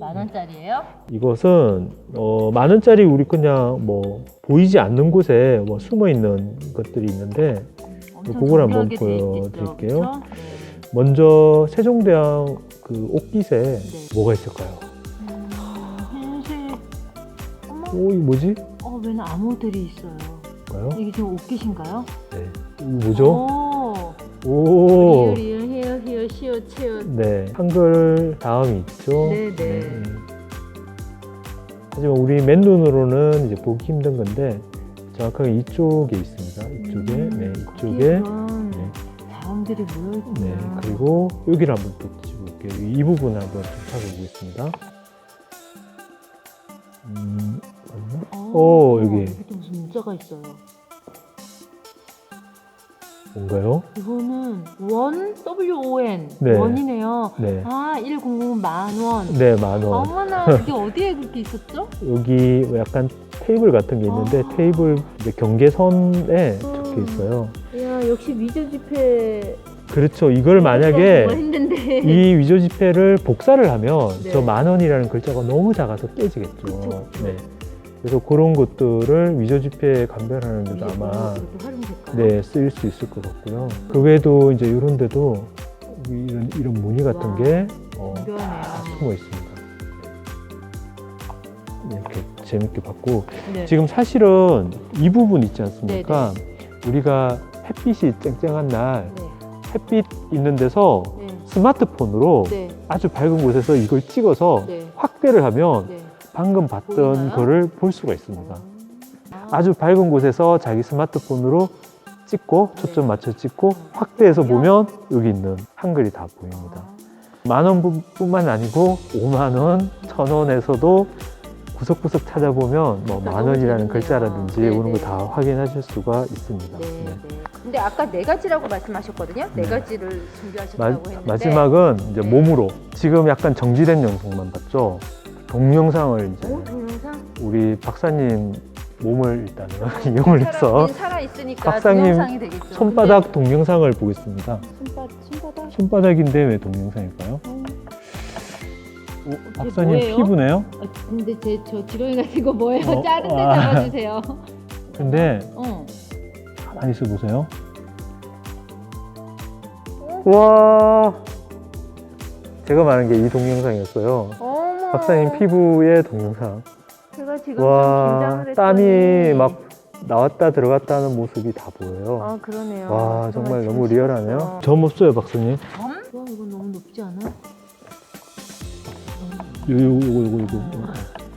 만 원짜리예요? 이것은 어, 만 원짜리 우리 그냥 뭐 보이지 않는 곳에 뭐 숨어 있는 것들이 있는데 엄청 그걸 한번 정교하게 돼 있- 보여드릴게요. 네. 먼저 세종대왕 그 옷깃에 네. 뭐가 있을까요? 음, 흰색. 어머, 오 이거 뭐지? 어, 웬 암호들이 있어요. 뭐요? 이게 지금 옷깃인가요? 네. 이거 뭐죠? 오. 오. 헤어, 히어, 시어, 치어. 네, 한글 다음이 있죠. 네, 네. 하지만 우리 맨눈으로는 이제 보기 힘든 건데 정확하게 이쪽에 있습니다. 이쪽에, 음, 네, 이쪽에. 네. 자음들이 모여있구나. 네, 그리고 여기를 한번 또 뒤집어볼게요. 이 부분 한번 좀 찾아보겠습니다. 음, 맞나? 어, 오, 여기. 여기 또 무슨 문자가 있어요. 뭔가요? 이거는 원 W-O-N 네. 원이네요. 네, 아, 100만 원. 네, 만 원. 어머나, 이게 어디에 그렇게 있었죠? 여기 약간 테이블 같은 게 있는데 아. 테이블 이제 경계선에 적혀 음. 있어요. 야, 역시 위조 지폐. 그렇죠. 이걸 만약에 뭐 했는데. 이 위조 지폐를 복사를 하면 네. 저 만 원이라는 글자가 너무 작아서 깨지겠죠. 그쵸. 네. 그래서 그런 것들을 위조 지폐에 감별하는 데도 아마 활용될까요? 네, 쓰일 수 있을 것 같고요. 그 외에도 이제 이런 데도 이런, 이런 무늬 같은 와, 게 어. 다 숨어 있습니다. 네, 이렇게 재밌게 봤고 네. 지금 사실은 이 부분 있지 않습니까? 우리가 햇빛이 쨍쨍한 날 네. 햇빛 있는 데서 네. 스마트폰으로 네. 아주 밝은 곳에서 이걸 찍어서 네. 확대를 하면 네. 방금 봤던 보이나요? 거를 볼 수가 있습니다. 아. 아주 밝은 곳에서 자기 스마트폰으로 찍고 초점 네. 맞춰 찍고 확대해서? 보면 여기 있는 한글이 다 보입니다. 아. 만 원뿐만 아니고 5만 원, 천 원에서도 구석구석 찾아보면 뭐 아, 만 원이라는. 글자라든지 네, 이런 거 네. 다 확인하실 수가 있습니다. 네, 네. 네. 근데 아까 네 가지라고 말씀하셨거든요. 네, 네. 가지를 마, 준비하셨다고 했는데 마지막은 이제 네. 몸으로 지금 약간 정지된 영상만 봤죠. 동영상을 이제 오, 동영상? 우리 박사님 몸을 일단은 이용을 해서 살아 있으니까 박사님 동영상이 되겠죠. 손바닥 동영상을 보겠습니다. 근데 손바닥 손바닥 손바닥인데 왜 동영상일까요? 어. 오, 박사님 뭐예요? 피부네요? 아, 근데 제 저 지렁이 같은 거 뭐예요? 어, 자른 데 아. 잡아주세요. 근데 어. 가만히 있어 보세요. 와, 제가 말한 게 이 동영상이었어요. 어머. 박사님 피부의 동영상. 제가 지금 좀 와, 긴장을 했더니 땀이 막 나왔다 들어갔다 하는 모습이 다 보여요. 아 그러네요. 와, 정말 너무 좀 리얼하네요. 점 없어요, 박사님. 점? 와 이거 너무 높지 않아? 요, 요, 요거, 요거, 요거.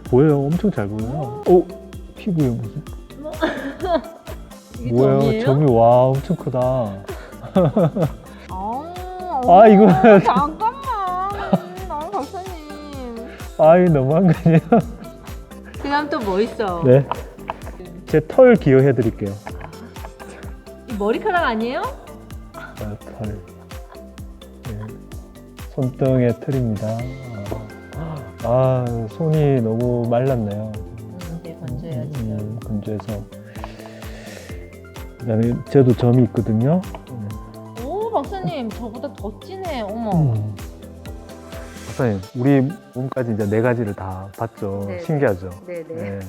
보여요. 엄청 잘 보여요. 오, 피부에 무슨. 이게 뭐예요? 점이에요? 점이 와, 엄청 크다. 아, 아, 이거- 잠깐 아, 이거 너무한 거 아니에요? 그 다음 또 뭐 있어? 네. 제 털 기여해 드릴게요. 이 머리카락 아니에요? 아, 털. 네. 손등의 털입니다. 아, 아, 손이 너무 말랐네요. 음, 네, 건져야지. 음, 건조해서. 그다음에 저도 점이 있거든요. 네. 오, 박사님, 저보다 더 진해. 어머. 음. 박사님, 우리 몸까지 이제 네 가지를 다 봤죠. 네. 신기하죠. 네, 네.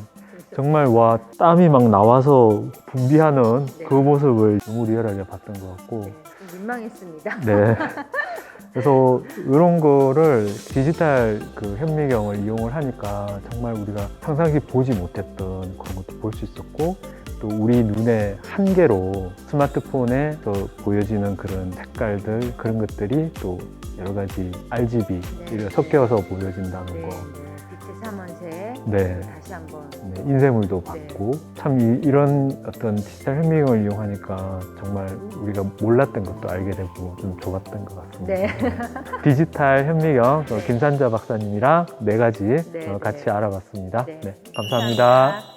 정말 와 땀이 막 나와서 분비하는 네. 그 모습을 너무 리얼하게 봤던 것 같고 네, 좀 민망했습니다. 네 그래서 이런 거를 디지털 그 현미경을 이용을 하니까 정말 우리가 평상시 보지 못했던 그런 것도 볼 수 있었고 또 우리 눈의 한계로 스마트폰에 또 보여지는 그런 색깔들 그런 것들이 또 여러 가지 RGB 네. 를 섞여서 보여진다는 네, 거 빛의 삼원색. 네. 다시 한번. 네, 인쇄물도 받고 참 이, 런 어떤 디지털 현미경을 이용하니까 정말 우리가 몰랐던 것도 알게 되고 좀 좋았던 것 같습니다. 네. 디지털 현미경 어, 김산자 박사님이랑 네 가지 네, 어, 같이 네. 알아봤습니다. 네. 네, 감사합니다.